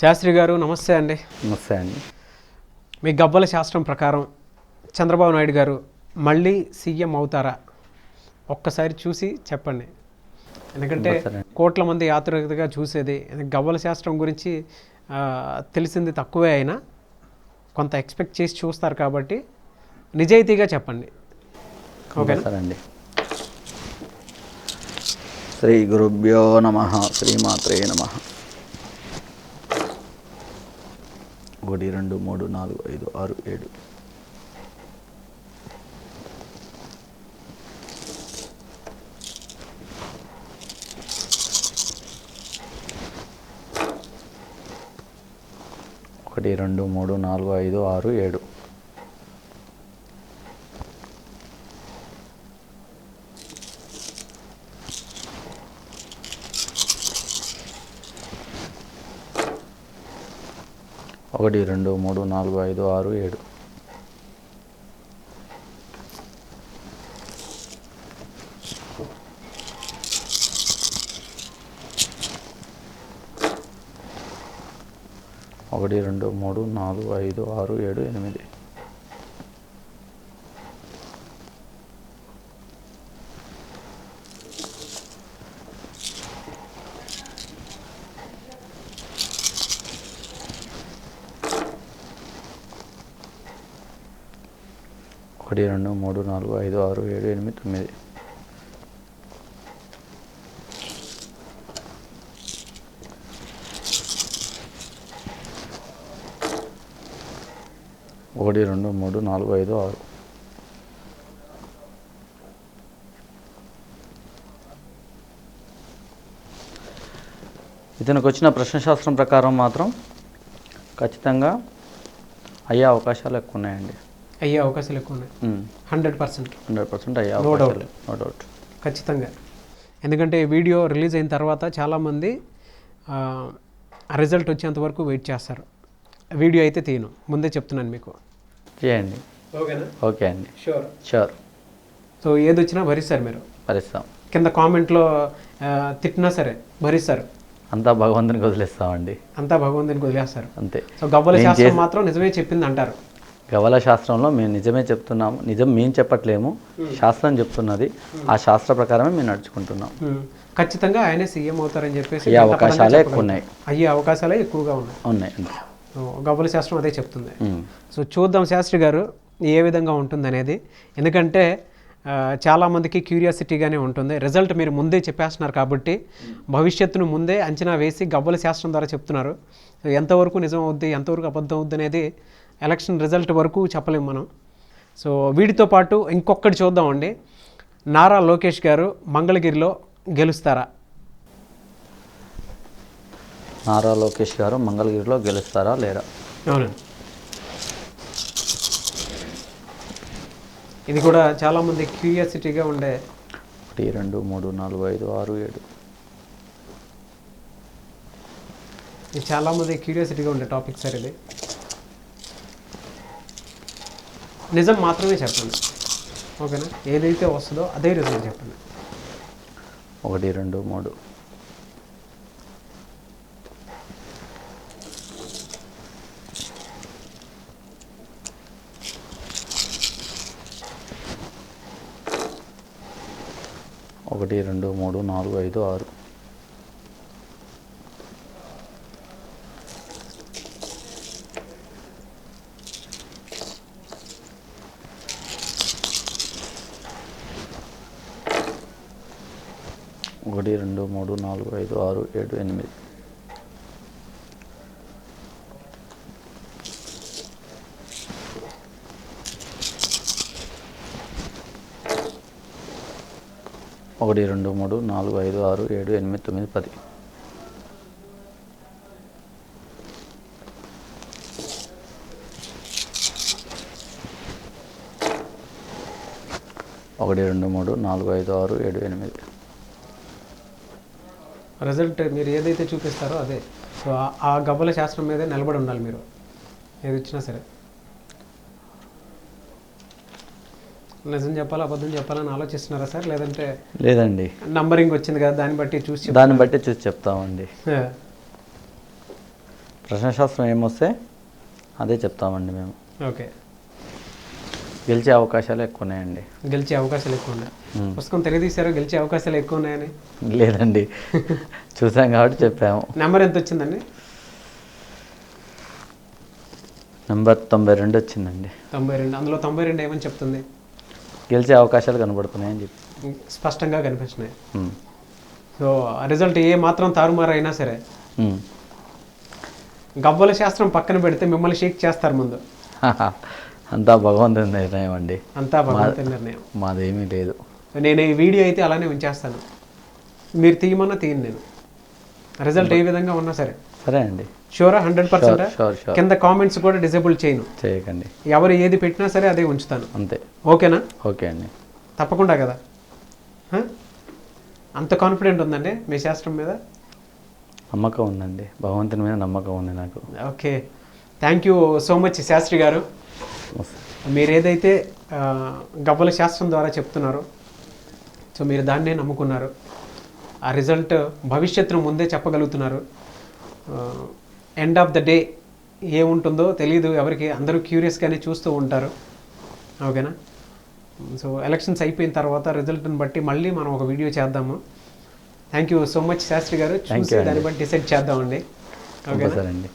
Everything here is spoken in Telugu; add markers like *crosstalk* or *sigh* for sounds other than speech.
శాస్త్రి గారు నమస్తే అండి. నమస్తే అండి. మీ గవ్వల శాస్త్రం ప్రకారం చంద్రబాబు నాయుడు గారు మళ్ళీ సీఎం అవుతారా? ఒక్కసారి చూసి చెప్పండి. ఎందుకంటే. కోట్ల మంది యాత్రికతగా చూసేది గవ్వల శాస్త్రం గురించి తెలిసింది తక్కువే అయినా కొంత ఎక్స్పెక్ట్ చేసి చూస్తారు కాబట్టి నిజాయితీగా చెప్పండి. సరే అండి శ్రీ గురుభ్యో నమ. శ్రీమాత్రే నమ. ఒకటి రెండు మూడు నాలుగు ఐదు ఆరు ఏడు. ఒకటి రెండు మూడు నాలుగు ఐదు ఆరు ఏడు. ఒకటి రెండు మూడు నాలుగు ఐదు ఆరు ఏడు. ఒకటి రెండు మూడు నాలుగు ఐదు ఆరు ఏడు ఎనిమిది. ఒకటి రెండు మూడు నాలుగు ఐదు ఆరు ఏడు ఎనిమిది తొమ్మిది. ఒకటి రెండు మూడు నాలుగు ఐదు ఆరు. ఇతనికి వచ్చిన ప్రశ్నశాస్త్రం ప్రకారం మాత్రం ఖచ్చితంగా అయ్యే అవకాశాలు ఎక్కువ ఉన్నాయండి. అయ్యే అవకాశాలు ఎక్కువ ఉన్నాయి. Hundred percent. హండ్రెడ్ పర్సెంట్ అయ్యే doubt. అవకాశాలు. నో డౌట్ ఖచ్చితంగా. ఎందుకంటే వీడియో రిలీజ్ అయిన తర్వాత చాలామంది రిజల్ట్ వచ్చేంత వరకు వెయిట్ చేస్తారు. వీడియో అయితే తీయను. ముందే చెప్తున్నాను మీకు. చేయండి ఓకేనా? ఓకే అండి. షూర్ షూర్ సో ఏది వచ్చినా భరిస్తారు మీరు. భరిస్తాం. కింద కామెంట్లో తిట్టినా సరే భరిస్తారు. అంతా భగవంతునికి వదిలేస్తామండి. అంతా భగవంతునికి వదిలేస్తారు. అంతే. సో గవ్వల శాస్త్రం మాత్రం నిజమే చెప్పింది అంటారు గవల శాస్త్రంలో మేము నిజమే చెప్తున్నాము నిజం మేము చెప్పట్లేము శాస్త్రం చెప్తున్నది. ఆ శాస్త్ర ప్రకారమే మేము నడుచుకుంటున్నాం. ఖచ్చితంగా ఆయనే సీఎం అవుతారని చెప్పేసి అయ్యే అవకాశాలే ఎక్కువ ఉన్నాయి. అయ్యే అవకాశాలే ఎక్కువగా ఉన్నాయి. ఉన్నాయి గవ్వల శాస్త్రం అదే చెప్తుంది. సో చూద్దాం శాస్త్రి గారు ఏ విధంగా ఉంటుంది అనేది ఎందుకంటే చాలామందికి క్యూరియాసిటీగానే ఉంటుంది. రిజల్ట్ మీరు ముందే చెప్పేస్తున్నారు కాబట్టి భవిష్యత్తును ముందే అంచనా వేసి గవ్వల శాస్త్రం ద్వారా చెప్తున్నారు. ఎంతవరకు నిజం అవుద్ది ఎంతవరకు అబద్ధం అవుద్ది అనేది ఎలక్షన్ రిజల్ట్ వరకు చెప్పలేము మనం. సో వీటితో పాటు ఇంకొకటి చూద్దామండి. నారా లోకేష్ గారు మంగళగిరిలో గెలుస్తారా? నారా లోకేష్ గారు మంగళగిరిలో గెలుస్తారా లేరా? అవునండి ఇది కూడా చాలామంది క్యూరియాసిటీగా ఉండే ఒకటి రెండు మూడు నాలుగు ఐదు ఆరు ఏడు. ఇది చాలామంది క్యూరియాసిటీగా ఉండే టాపిక్ సార్ ఇది. నిజం మాత్రమే చెప్పండి. ఓకేనా? ఏదైతే వస్తుందో అదే రిజల్ట్ చెప్పండి. ఒకటి రెండు మూడు. ఒకటి రెండు మూడు నాలుగు ఐదు ఆరు. ఒకటి రెండు మూడు నాలుగు ఐదు ఆరు ఏడు ఎనిమిది. ఒకటి రెండు మూడు నాలుగు ఐదు ఆరు ఏడు ఎనిమిది తొమ్మిది పది. ఒకటి రెండు మూడు నాలుగు ఐదు ఆరు ఏడు ఎనిమిది. రిజల్ట్ మీరు ఏదైతే చూపిస్తారో అదే. సో ఆ- గవ్వల శాస్త్రం మీదే నిలబడి ఉండాలి మీరు. ఏది వచ్చినా సరే. నిజం చెప్పాలా అబద్ధం చెప్పాలని ఆలోచిస్తున్నారా సార్? లేదంటే లేదండి. నంబరింగ్ వచ్చింది కదా దాన్ని బట్టి చూసి దాన్ని బట్టి చూసి చెప్తామండి. ప్రశ్నశాస్త్రం ఏమొస్తే అదే చెప్తామండి మేము. ఓకే. గెలిచే అవకాశాలు ఎక్కువ ఉన్నాయండి. గెలిచే అవకాశాలు ఎక్కువ ఉన్నాయి. పుస్తకం తెలియదీశారు గెలిచే అవకాశాలు ఎక్కువ ఉన్నాయని? లేదండి. *laughs* చూసాం కాబట్టి చెప్పాము. నెంబర్ ఎంత వచ్చిందండి? నెంబర్ తొంభై రెండు వచ్చిందండి. తొంభై రెండు. అందులో తొంభై రెండు ఏమని చెప్తుంది? గెలిచే అవకాశాలు కనబడుతున్నాయని చెప్పి. స్పష్టంగా కనిపిస్తున్నాయి. సో రిజల్ట్ ఏ మాత్రం తారుమారు అయినా సరే. గవ్వల శాస్త్రం పక్కన పెడితే మిమ్మల్ని షేక్ చేస్తారు ముందు. *laughs* అంతా భగవంతుని నిర్ణయం అండి. అంతా భగవంతుని నిర్ణయం. మాదేమీ లేదు. నేను ఈ వీడియో అయితే అలానే ఉంచేస్తాను. మీరు తీయమన్నా తీయను నేను. రిజల్ట్ ఏ విధంగా ఉన్నా సరే. సరే అండి. షూరా? Hundred percent? కింద కామెంట్స్ కూడా డిసేబుల్ చేయను. చేయకండి. ఎవరు ఏది పెట్టినా సరే అదే ఉంచుతాను. అంతే. ఓకేనా? ఓకే అండి. తప్పకుండా కదా? అంత కాన్ఫిడెంట్ ఉందండి మీ శాస్త్రం మీద? నమ్మకం ఉందండి. భగవంతుని మీద నమ్మకం ఉంది నాకు. Okay. Thank you so much Shastri garu. మీరు ఏదైతే ఆ, గవ్వల శాస్త్రం ద్వారా చెప్తున్నారో సో మీరు దాన్నే నమ్ముకున్నారు. ఆ రిజల్ట్ భవిష్యత్తును ముందే చెప్పగలుగుతున్నారు. ఎండ్ ఆఫ్ ద డే ఏముంటుందో తెలియదు ఎవరికి అందరూ క్యూరియస్గానే చూస్తూ ఉంటారు. ఓకేనా? సో ఎలక్షన్స్ అయిపోయిన తర్వాత రిజల్ట్ని బట్టి మళ్ళీ మనం ఒక వీడియో చేద్దాము. Thank you so much Shastri garu. చూసి. దాన్ని బట్టి డిసైడ్ చేద్దామండి. ఓకేనా? సరే అండి.